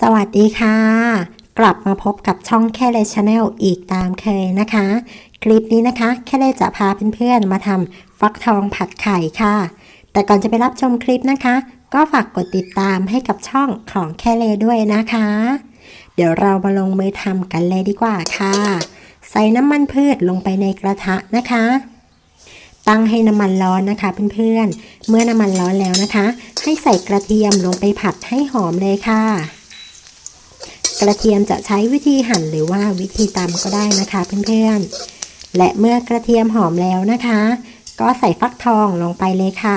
สวัสดีค่ะ กลับมาพบกับช่องแค่เลชาแนลอีกตามเคยนะคะ คลิปนี้นะคะ แค่เลจะพาเพื่อนๆมาทำฟักทองผัดไข่ค่ะ แต่ก่อนจะไปรับชมคลิปนะคะ ก็ฝากกดติดตามให้กับช่องของแค่เลด้วยนะคะ เดี๋ยวเรามาลงมือทำกันเลยดีกว่าค่ะ ใส่น้ำมันพืชลงไปในกระทะนะคะตั้งให้น้ำมันร้อนนะคะเพื่อนๆ เมื่อน้ำมันร้อนแล้วนะคะ ให้ใส่กระเทียมลงไปผัดให้หอมเลยค่ะ กระเทียมจะใช้วิธีหั่นหรือว่าวิธีตำก็ได้นะคะเพื่อนๆ และเมื่อกระเทียมหอมแล้วนะคะ ก็ใส่ฟักทองลงไปเลยค่ะ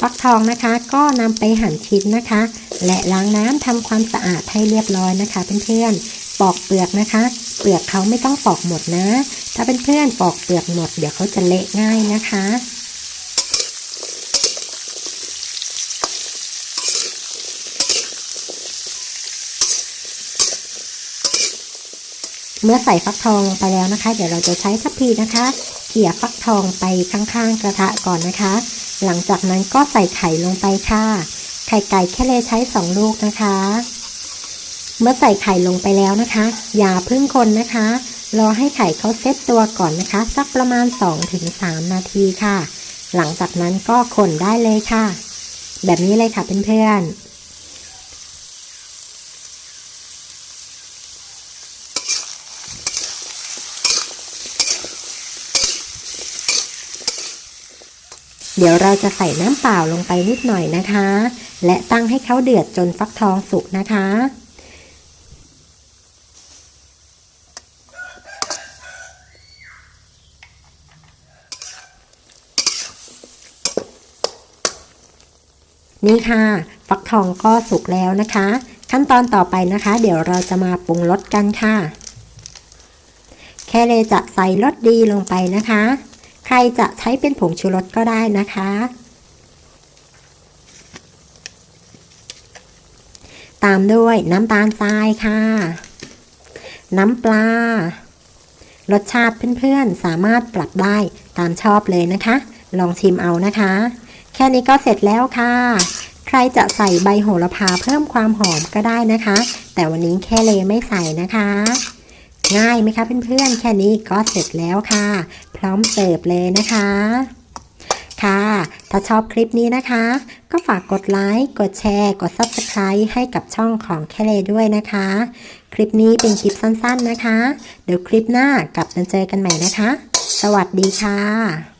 ฟักทองนะคะก็นำไปหั่นชิ้นนะคะ และล้างน้ำทำความสะอาดให้เรียบร้อยนะคะเพื่อนๆ ปอกเปลือกนะคะ เปลือกเขาไม่ต้องปอกหมดนะ ถ้าเเพื่อนๆปอกเปลือกหมดเดี๋ยวเขาจะเละง่ายนะคะ เมื่อใส่ฟักทองลงไปแล้วนะคะ เดี๋ยวเราจะใช้ทัพพีนะคะ เขี่ยฟักทองไปข้างๆกระทะก่อนนะคะ หลังจากนั้นก็ใส่ไข่ลงไปค่ะ ไข่ไก่แค่เลยใช้2ลูกนะคะ เมื่อใส่ไข่ลงไปแล้วนะคะ อย่าพึ่งคนนะคะ รอให้ไข่เขาเซตตัวก่อนนะคะ สักประมาณ 2-3 นาทีค่ะ หลังจากนั้นก็คนได้เลยค่ะ แบบนี้เลยค่ะเพื่อนๆ เดี๋ยวเราจะใส่น้ำเปล่าลงไปนิดหน่อยนะคะ และตั้งให้เขาเดือดจนฟักทองสุกนะคะ นี่ค่ะ ฟักทองก็สุกแล้วนะคะ ขั้นตอนต่อไปนะคะ เดี๋ยวเราจะมาปรุงรสกันค่ะ แค่เลยจะใส่รสดีลงไปนะคะ ใครจะใช้เป็นผงชูรสก็ได้นะคะ ตามด้วยน้ำตาลทรายค่ะ น้ำปลา รสชาติเพื่อนๆ สามารถปรับได้ตามชอบเลยนะคะ ลองชิมเอานะคะ แค่นี้ก็เสร็จแล้วค่ะ ใครจะใส่ใบโหระพาเพิ่มความหอมก็ได้นะคะ แต่วันนี้แค่เลไม่ใส่นะคะ ง่ายไหมคะเพื่อนๆ แค่นี้ก็เสร็จแล้วค่ะ พร้อมเสิร์ฟเลยนะคะ ค่ะ ถ้าชอบคลิปนี้นะคะ ก็ฝากกดไลค์ กดแชร์ กด Subscribe ให้กับช่องของแคเลด้วยนะคะ คลิปนี้เป็นคลิปสั้นๆนะคะ เดี๋ยวคลิปหน้ากลับมาเจอกันใหม่นะคะ สวัสดีค่ะ